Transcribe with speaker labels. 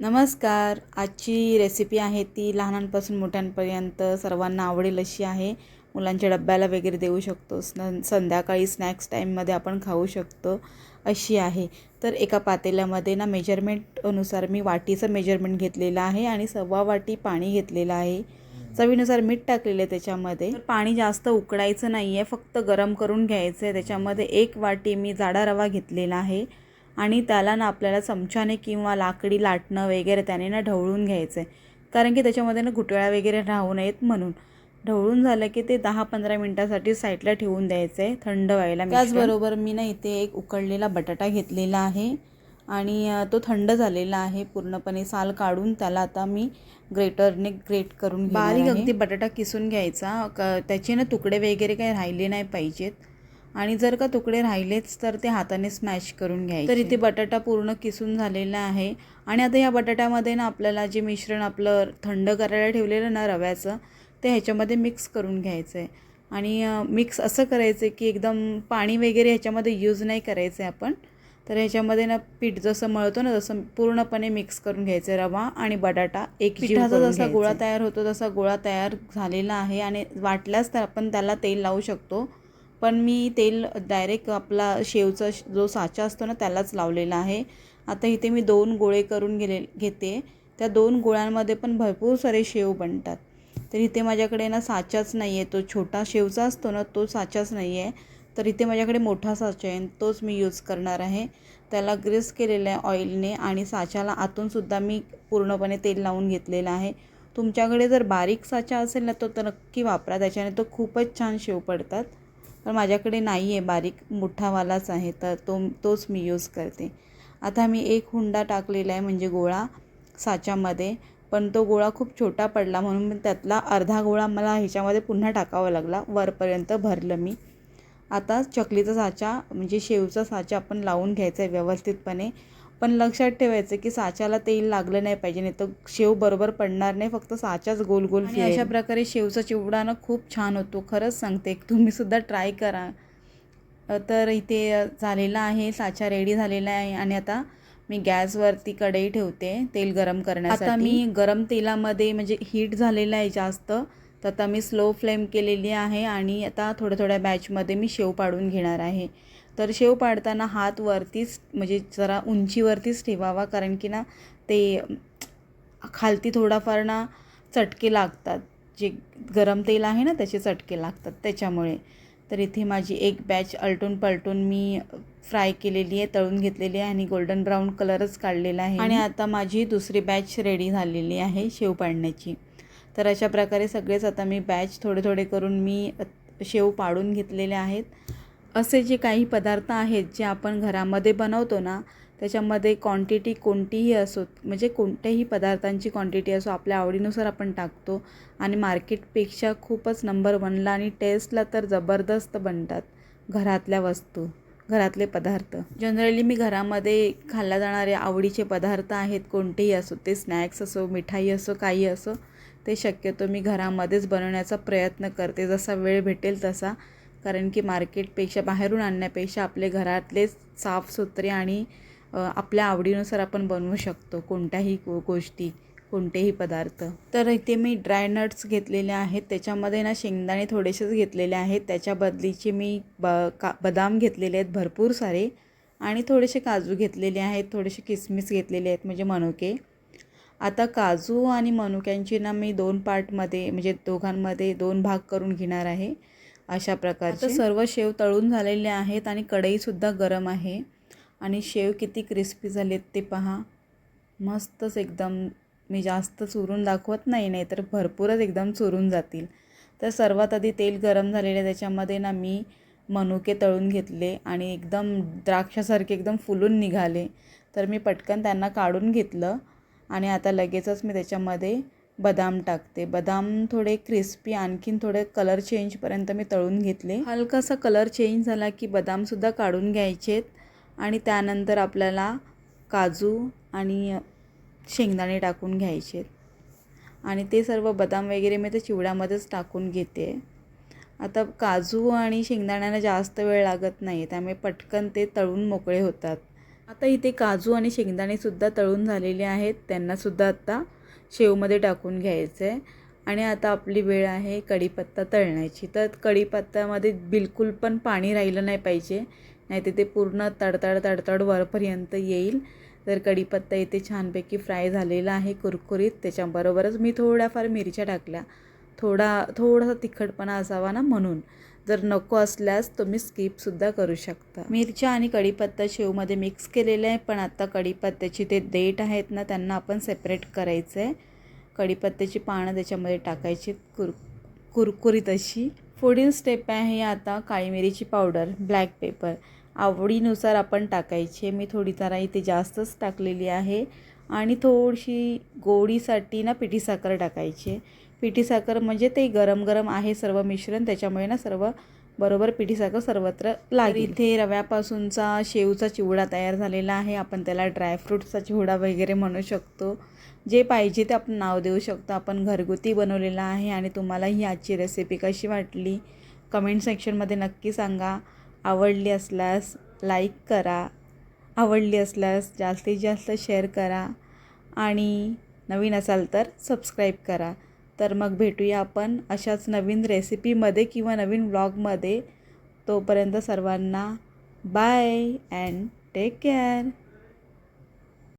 Speaker 1: नमस्कार. आजची रेसिपी आहे ती लहानांपासून मोठ्यांपर्यंत सर्वांना आवडेल अशी आहे. मुलांच्या डब्याला वगैरे देऊ शकतो. स्न संध्याकाळी स्नॅक्स टाईममध्ये आपण खाऊ शकतो अशी आहे. तर एका पातेल्यामध्ये ना मेजरमेंटनुसार मी वाटीचं मेजरमेंट घेतलेलं आहे आणि सव्वा वाटी पाणी घेतलेलं आहे. चवीनुसार मीठ टाकलेलं आहे त्याच्यामध्ये. तर पाणी जास्त उकडायचं नाही आहे फक्त गरम करून घ्यायचं आहे त्याच्यामध्ये एक वाटी मी जाडा रवा घेतलेला आहे. आणि त्याला ना आपल्याला चमच्याने किंवा लाकडी लाटणं वगैरे त्याने ना ढवळून घ्यायचं आहे कारण की त्याच्यामध्ये ना गुटळ्या वगैरे राहू नयेत म्हणून. ढवळून झालं की ते दहा पंधरा मिनटासाठी साईडला ठेवून द्यायचं आहे थंड व्हायला त्याचबरोबर मी ना इथे एक उकळलेला बटाटा घेतलेला आहे आणि तो थंड झालेला आहे पूर्णपणे. साल काढून त्याला आता मी ग्रेटरने ग्रेट करून बारीक अगदी बटाटा किसून घ्यायचा. त्याचे ना तुकडे वगैरे काही राहिले नाही पाहिजेत. आणि जर का तुकडे राहिलेच तर ते हाताने स्मॅश करून घ्यायचे. तर इथे बटाटा पूर्ण किसून झालेला आहे. आणि आता या बटाट्यामध्ये ना आपल्याला जे मिश्रण आपलं थंड करायला ठेवलेलं ना रव्याचं ते ह्याच्यामध्ये मिक्स करून घ्यायचं आहे आणि मिक्स असं करायचं आहे की एकदम पाणी वगैरे ह्याच्यामध्ये यूज नाही करायचं आहे आपण. तर ह्याच्यामध्ये ना पीठ जसं मळतो ना तसं पूर्णपणे मिक्स करून घ्यायचं रवा आणि बटाटा एक पिठाचा जसा गोळा तयार होतो तसा गोळा तयार झालेला आहे आणि वाटल्यास तर आपण त्याला तेल लावू शकतो. पण मी तेल डायरेक्ट आपला शेवचा श- जो साचा असतो ना त्यालाच लावलेला आहे. आता इथे मी दोन गोळे करून गेले घेते. त्या दोन गोळ्यांमध्ये पण भरपूर सारे शेव बनतात. तर इथे माझ्याकडे ना साचाच नाही आहे तो छोटा शेवचा असतो ना तो साचाच नाही आहे तर इथे माझ्याकडे मोठा साचा आहे तोच मी यूज करणार आहे. त्याला ग्रेस केलेलं आहे ऑइलने आणि साच्याला आतूनसुद्धा मी पूर्णपणे तेल लावून घेतलेलं आहे. तुमच्याकडे जर बारीक साचा असेल ना तो तर नक्की वापरा. त्याच्याने तो खूपच छान शेव पडतात. पण माझ्याकडे नाही आहे बारीक मोठावालाच आहे तर तो तोच मी यूज करते. आता मी एक हुंडा टाकलेला आहे म्हणजे गोळा साच्यामध्ये पण तो गोळा खूप छोटा पडला म्हणून मी त्यातला अर्धा गोळा मला ह्याच्यामध्ये पुन्हा टाकावा लागला वरपर्यंत भरलं मी. आता चकलीचा साचा म्हणजे शेवचा साचा आपण लावून घ्यायचा आहे व्यवस्थितपणे. पण लक्षात ठेवायचं की साच्याला तेल लागलं नाही पाहिजे नाही तर शेव बरोबर पडणार नाही फक्त साच्याच गोल गोल अशा प्रकारे शेवचा चिवडा ना खूप छान होतो खरंच सांगते तुम्हीसुद्धा ट्राय करा. तर इथे झालेला आहे साचा रेडी झालेला आहे आणि आता मी गॅसवरती कढई ठेवते तेल गरम करण्यासाठी. आता मी गरम तेलामध्ये म्हणजे हीट झालेलं आहे जास्त तर आता मी स्लो फ्लेम केलेली आहे आणि आता थोड्या थोड्या बॅचमध्ये मी शेव पाडून घेणार आहे. तर शेव पाडताना हात वरतीच म्हणजे जरा उंचीवरतीच ठेवावा कारण की ना ते खालती थोडाफार ना चटके लागतात. जे गरम तेल आहे ना त्याचे चटके लागतात त्याच्यामुळे. तर इथे माझी एक बॅच अलटून पलटून मी फ्राय केलेली आहे तळून घेतलेली आहे आणि गोल्डन ब्राऊन कलरच काढलेला आहे. आणि आता माझी दुसरी बॅच रेडी झालेली आहे शेव पाडण्याची. तर अशा प्रकारे सगळेच आता मी बॅच थोडे थोडे करून मी शेव पाडून घेतलेले आहेत. असे जे काही पदार्थ आहेत जे आपण घरामध्ये बनवतो ना त्याच्यामध्ये क्वांटिटी कोणतीही असो म्हणजे कोणत्याही पदार्थांची क्वांटिटी असो आपल्या आवडीनुसार आपण टाकतो आणि मार्केटपेक्षा खूपच नंबर वनला आणि टेस्टला तर जबरदस्त बनतात घरातल्या वस्तू घरातले पदार्थ. जनरली मी घरामध्ये खाल्ल्या जाणारे आवडीचे पदार्थ आहेत कोणतेही असो ते स्नॅक्स असो मिठाई असो काही असो ते शक्यतो मी घरामध्येच बनवण्याचा प्रयत्न करते. जसा वेळ भेटेल तसा. कारण की मार्केटपेक्षा बाहेरून आणण्यापेक्षा आपले घरातलेच साफसुथरे आणि आपल्या आवडीनुसार आपण बनवू शकतो कोणत्याही गो गोष्टी कोणतेही पदार्थ. तर इथे मी ड्राय नट्स घेतलेले आहेत. त्याच्यामध्ये ना शेंगदाणे थोडेसेच घेतलेले आहेत. त्याच्या बदलीचे मी ब का बदाम घेतलेले आहेत भरपूर सारे. आणि थोडेसे काजू घेतलेले आहेत. थोडेसे किसमिस घेतलेले आहेत. म्हणजे मनोके. आता काजू आणि मनुक्यांची ना मी दोन पार्टमध्ये म्हणजे दोघांमध्ये दोन भाग करून घेणार आहे अशा प्रकारचे. सर्व शेव तळून झालेले आहेत आणि कढईसुद्धा गरम आहे. आणि शेव किती क्रिस्पी झालेत ते पहा. मस्तच एकदम मी जास्त चुरून दाखवत नाही नाही तर भरपूरच एकदम चुरून जातील. तर सर्वात आधी तेल गरम झालेले त्याच्यामध्ये ना मी मनुके तळून घेतले आणि एकदम द्राक्षासारखे एकदम फुलून निघाले. तर मी पटकन त्यांना काढून घेतलं. आणि आता लगेचच मी त्याच्यामध्ये बदाम टाकते. बदाम थोडे क्रिस्पी आणखीन थोडे कलर चेंजपर्यंत मी तळून घेतले. हलकासा कलर चेंज झाला की बदामसुद्धा काढून घ्यायचेत. आणि त्यानंतर आपल्याला काजू आणि शेंगदाणे टाकून घ्यायचेत. आणि ते सर्व बदाम वगैरे मी ते चिवड्यामध्येच टाकून घेते. आता काजू आणि शेंगदाण्याला जास्त वेळ लागत नाही त्यामुळे पटकन ते तळून मोकळे होतात. आता इथे काजू आणि शेंगदाणेसुद्धा तळून झालेले आहेत. त्यांनासुद्धा आत्ता शेवमध्ये टाकून घ्यायचं आहे आणि आता आपली वेळ आहे कढीपत्ता तळण्याची. तर कढीपत्त्यामध्ये बिलकुल पण पाणी राहिलं नाही पाहिजे. नाही तर ते पूर्ण तडतड तडतड वरपर्यंत येईल. तर कढीपत्ता इथे छानपैकी फ्राय झालेला आहे कुरकुरीत. त्याच्याबरोबरच मी थोड्याफार मिरच्या टाकल्या. थोडा थोडासा तिखटपणा असावा ना म्हणून. जर नको असल्यास तुम्ही स्किपसुद्धा करू शकता. मिरच्या आणि कढीपत्ता शेवमध्ये मिक्स केलेलं आहे पण आता कढीपत्त्याची ते देठ आहेत ना त्यांना आपण सेपरेट करायचं आहे कढीपत्त्याची पानं त्याच्यामध्ये टाकायची कुर कुरकुरीत अशी. पुढील स्टेप आहे आता काळी मिरीची पावडर ब्लॅक पेपर आवडीनुसार आपण टाकायची मी थोडी जरा इथे जास्तच टाकलेली आहे. आणि थोडीशी गोडीसाठी ना पिठी साखर टाकायची पिठी साखर म्हणजे ते गरम गरम आहे सर्व मिश्रण त्याच्यामुळे ना सर्व बरोबर पिठी साखर सर्वत्र लागेल. इथे रव्यापासूनचा शेवचा चिवडा तयार झालेला आहे. आपण त्याला ड्रायफ्रूटचा चिवडा वगैरे म्हणू शकतो. जे पाहिजे ते आपण नाव देऊ शकतो. आपण घरगुती बनवलेला आहे आणि तुम्हाला ही आजची रेसिपी कशी वाटली? कमेंट सेक्शनमध्ये नक्की सांगा. आवडली असल्यास लाईक करा. आवडली असल्यास जास्तीत जास्त शेअर करा. आणि नवीन असाल तर सबस्क्राईब करा. तर मग भेटूया आपण अशाच नवीन रेसिपीमध्ये किंवा नवीन व्लॉगमध्ये. तोपर्यंत सर्वांना बाय अँड टेक केअर.